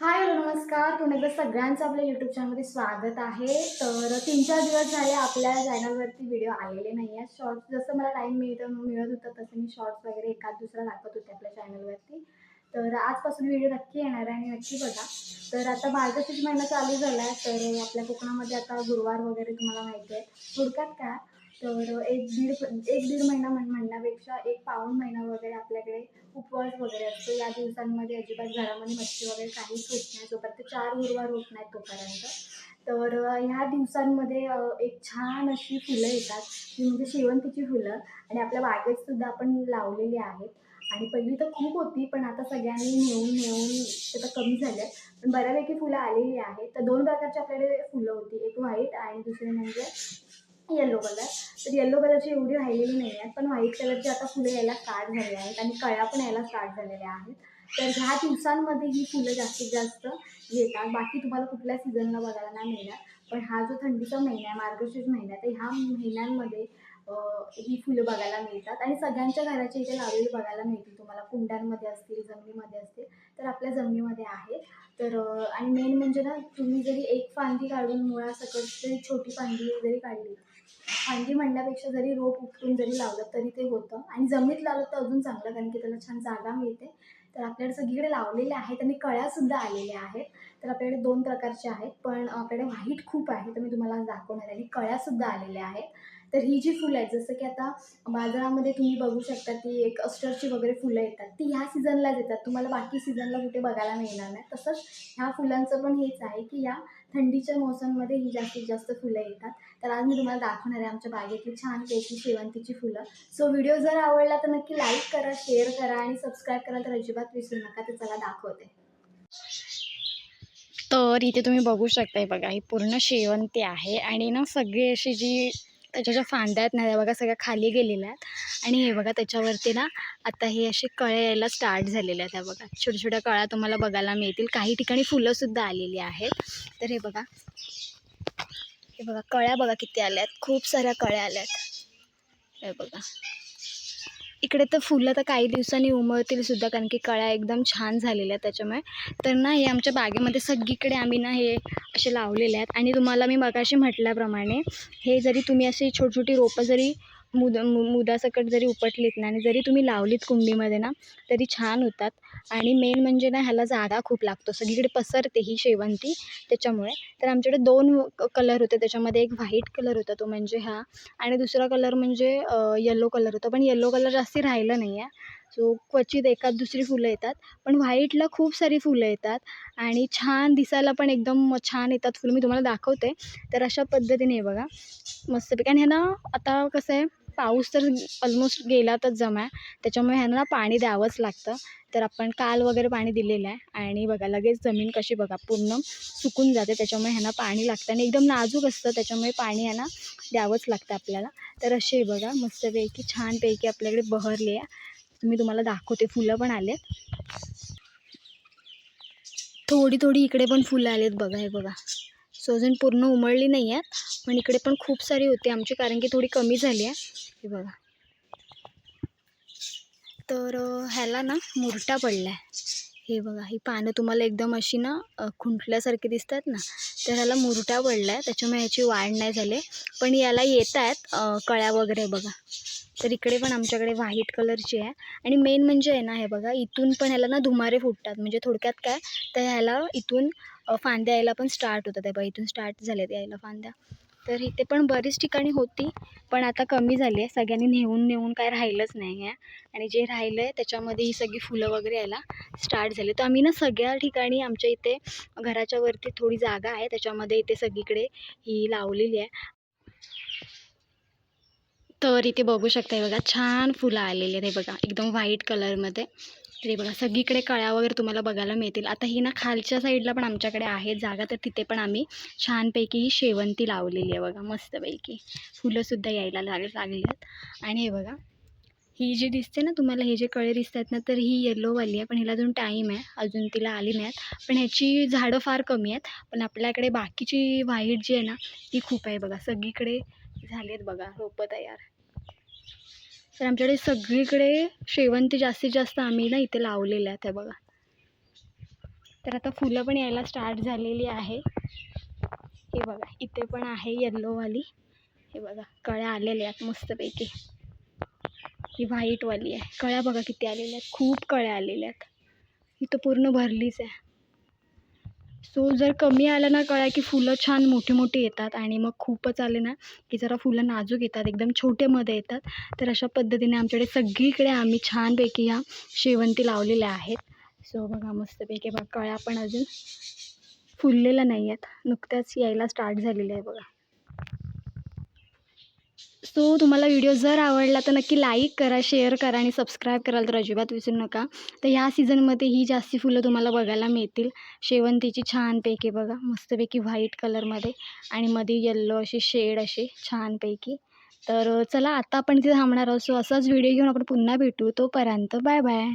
Hi hello नमस्कार. पुन्हा एकदा सगळ्यांचं आपल्या यूट्यूब चॅनलमध्ये स्वागत आहे. तर तीन चार दिवस झाले आपल्या चॅनलवरती व्हिडिओ आलेले नाही आहेत. शॉर्ट्स जसं मला टाईम मिळत मिळत होतं तसं मी शॉर्ट्स वगैरे एकाच दुसरा दाखवत होते आपल्या चॅनलवरती तर आजपासून व्हिडिओ नक्की येणार आहे आणि नक्की बघा. तर आता मार्गशीर्ष महिना चालू झाला आहे तर आपल्या कोकणामध्ये आता गुरुवार वगैरे तुम्हाला माहिती आहे. थोडक्यात काय? तर एक दीड एक दीड महिना म्हण म्हणण्यापेक्षा एक पाऊण महिना वगैरे आपल्याकडे उपवास वगैरे असतो. या दिवसांमध्ये अजिबात घरामध्ये मच्छी वगैरे काहीच होत नाही. जोपर्यंत चार गुरुवार होत नाहीत तोपर्यंत. तर ह्या दिवसांमध्ये एक छान अशी फुलं येतात. ती म्हणजे शेवंतीची फुलं. आणि आपल्या बागेतसुद्धा आपण लावलेली आहेत. आणि पहिली तर खूप होती पण आता सगळ्यांनी नेऊन नेऊन ते आता कमी झाले पण बऱ्यापैकी फुलं आलेली आहेत. तर दोन प्रकारची आपल्याकडे फुलं होती. एक व्हाईट आणि दुसरी म्हणजे येलो कलर तर येलो कलरची एवढी राहिलेली नाही आहेत पण व्हाईट कलरची आता फुलं यायला स्टार्ट झाली आहेत आणि कळ्या पण यायला स्टार्ट झालेल्या आहेत. तर ह्या दिवसांमध्ये ही फुलं जास्तीत जास्त येतात. बाकी तुम्हाला कुठल्या सीझनला बघायला नाही मिळणार. पण हा जो थंडीचा महिना आहे मार्गशीर्ष महिना आहे तर ह्या महिन्यांमध्ये ही फुलं बघायला मिळतात. आणि सगळ्यांच्या घराच्या इथे लावलेली बघायला मिळतील. तुम्हाला कुंड्यांमध्ये असतील जमिनीमध्ये असतील तर आपल्या जमिनीमध्ये आहे. तर आणि मेन म्हणजे ना तुम्ही जरी एक फांदी काढून मुळासकट जरी छोटी फांदी जरी काढली फांदी म्हणण्यापेक्षा जरी रोप उपटून जरी लावलं तरी ते होतं. आणि जमिनीत लावलं तर अजून चांगलं कारण की त्याला छान जागा मिळते. तर आपल्याकडे सगळीकडे लावलेले आहेत आणि कळ्यासुद्धा आलेल्या आहेत. तर आपल्याकडे दोन प्रकारचे आहेत पण आपल्याकडे व्हाईट खूप आहे तर मी तुम्हाला दाखवणार आहे. आणि कळ्यासुद्धा आलेल्या आहेत. तर ही जी फुलं आहेत जसं की आता बाजारामध्ये तुम्ही बघू शकता ती एक अस्टरची वगैरे फुलं येतात. ती ह्या सीझनलाच येतात. तुम्हाला बाकी सीझनला कुठे बघायला मिळणार नाही. तसंच ह्या फुलांचं पण हेच आहे की या थंडीच्या मोसममध्ये ही जास्तीत जास्त फुलं येतात. तर आज मी तुम्हाला दाखवणार आहे आमच्या बागेतली छानपैकी शेवंतीची फुलं. सो व्हिडिओ जर आवडला तर नक्की लाईक करा शेअर करा आणि सबस्क्राईब करा तर अजिबात विसरू नका. तर चला दाखवते. तर इथे तुम्ही बघू शकताय बघा ही पूर्ण शेवंती आहे. आणि ना सगळी अशी जी त्याच्या ज्या फांद्या आहेत ना त्या बघा सगळ्या खाली गेलेल्या आहेत. आणि हे बघा त्याच्यावरती ना आता हे असे कळे यायला स्टार्ट झालेले आहेत. ह्या बघा छोट्या छोट्या कळ्या तुम्हाला बघायला मिळतील. काही ठिकाणी फुलंसुद्धा आलेली आहेत. तर हे बघा हे बघा कळ्या बघा किती आल्या आहेत. खूप साऱ्या कळ्या आल्या आहेत. हे बघा. इकडे तर फुलं तर काही दिवसांनी उमळतील सुद्धा कारण की कळ्या एकदम छान झालेल्या आहेत त्याच्यामुळे. तर ना हे आमच्या बागेमध्ये सगळीकडे आम्ही ना हे असे लावलेले आहेत. आणि तुम्हाला मी मगाशी म्हटल्याप्रमाणे हे जरी तुम्ही अशी छोटी छोटी रोपं जरी मुद मु मुदासकट जरी उपटलीत ना आणि जरी तुम्ही लावलीत कुंडीमध्ये ना तरी छान होतात. आणि मेन म्हणजे ना ह्याला जागा खूप लागतो. सगळीकडे पसरते ही शेवंती त्याच्यामुळे. तर आमच्याकडे दोन कलर होते. त्याच्यामध्ये एक व्हाईट कलर होता तो म्हणजे हा आणि दुसरा कलर म्हणजे येलो कलर होता. पण येलो कलर जास्ती राहिलं नाही आहे सो क्वचित एकात दुसरी फुलं येतात. पण व्हाईटला खूप सारी फुलं येतात आणि छान दिसायला पण एकदम छान येतात फुलं. मी तुम्हाला दाखवते. तर अशा पद्धतीने बघा. मस्तपैकी. आणि ह्यांना आता कसं आहे पाऊस तर ऑलमोस्ट गेला तर जमा. त्याच्यामुळे ह्यांना पाणी द्यावंच लागतं. तर आपण काल वगैरे पाणी दिलेलं आहे. आणि बघा लगेच जमीन कशी बघा पूर्ण सुकून जाते. त्याच्यामुळे ह्यांना पाणी लागतं आणि एकदम नाजूक असतं. त्याच्यामुळे पाणी ह्यांना द्यावंच लागतं आपल्याला. तर असे बघा मस्तपैकी छानपैकी आपल्याकडे बहरले आहे. मी तुम्हाला दाखवते. फुलं पण आलेत. थोडी थोडी इकडे पण फुलं आलेत बघा हे बघा. सो अजून पूर्ण उमळली नाही आहेत पण इकडे पण खूप सारी होती आमची कारण की थोडी कमी झाली आहे. हे बघा. तर ह्याला ना मुरटा पडला आहे हे बघा ही पानं तुम्हाला एकदम अशी ना अं, खुंटल्यासारखी दिसतात ना तर ह्याला मुरटा पडला आहे त्याच्यामुळे ह्याची वाढ नाही झाली. पण याला येत आहेत कळ्या वगैरे बघा. तर इकडे पण आमच्याकडे व्हाईट कलरची आहे. आणि मेन म्हणजे आहे ना हे बघा इथून पण ह्याला ना धुमारे फुटतात. म्हणजे थोडक्यात काय तर ह्याला इथून फांद्या यायला पण स्टार्ट होतात. हे बघा इथून स्टार्ट झाल्यात यायला फांद्या. तर इथे पण बरीच ठिकाणी होती पण आता कमी झाली आहे. सगळ्यांनी नेऊन नेऊन काय राहिलंच नाही आहे. आणि जे राहिलं आहे त्याच्यामध्ये ही सगळी फुलं वगैरे यायला स्टार्ट झाली. तर आम्ही ना सगळ्या ठिकाणी आमच्या इथे घराच्या वरती थोडी जागा आहे. त्याच्यामध्ये इथे सगळीकडे ही लावलेली आहे. तर इथे बघू शकताय बघा छान फुलं आलेली आहेत हे बघा एकदम व्हाईट कलरमध्ये तरी बघा सगळीकडे कळ्या वगैरे तुम्हाला बघायला मिळतील. आता ही ना खालच्या साईडला पण आमच्याकडे आहे जागा तर तिथे पण आम्ही छानपैकी ही शेवंती लावलेली आहे बघा मस्तपैकी. फुलंसुद्धा यायला लाग लागली आहेत. आणि हे बघा ही जी दिसते ना तुम्हाला हे जे कळे दिसतात ना तर ही येल्लोवाली आहे. पण हिला अजून टाईम आहे. अजून तिला आली नाही आहेत पण ह्याची झाडं फार कमी आहेत. पण आपल्याकडे बाकीची व्हाईट जी आहे ना ती खूप आहे बघा. सगळीकडे झाली आहेत बघा. रोपं तयार. तर आमच्याकडे सगळीकडे शेवंती जास्तीत जास्त आम्ही ना इथे लावलेल्या आहेत बघा. तर आता फुलं पण यायला स्टार्ट झालेली आहे. हे बघा. इथे पण आहे येल्लोवाली हे बघा. कळ्या आलेल्या आहेत मस्तपैकी. ही व्हाईटवाली आहे. कळ्या बघा किती आलेल्या आहेत. खूप कळ्या आलेल्या आहेत. इथं पूर्ण भरलीच आहे. सो जर कमी आलं ना कळ्या की फुलं छान मोठी मोठी येतात आणि मग खूपच आले ना की जरा फुलं नाजूक येतात एकदम छोटेमध्ये येतात तर अशा पद्धतीने आमच्याकडे सगळीकडे आम्ही छानपैकी ह्या शेवंती लावलेल्या आहेत. सो बघा मस्तपैकी बघा कळ्या पण अजून फुललेल्या नाही आहेत नुकत्याच यायला स्टार्ट झालेल्या आहे बघा. सो तुम्हाला व्हिडिओ जर आवडला तर नक्की लाईक करा शेअर करा आणि सबस्क्राईब कराल तर अजिबात विसरू नका. तर ह्या सीझनमध्ये ही जास्ती फुलं तुम्हाला बघायला मिळतील. शेवंतीची छानपैकी बघा मस्तपैकी व्हाईट कलरमध्ये आणि मध्ये येल्लो अशी शेड अशी छानपैकी. तर चला आता आपण इथे थांबणार असो असाच व्हिडिओ घेऊन आपण पुन्हा भेटू. तोपर्यंत बाय बाय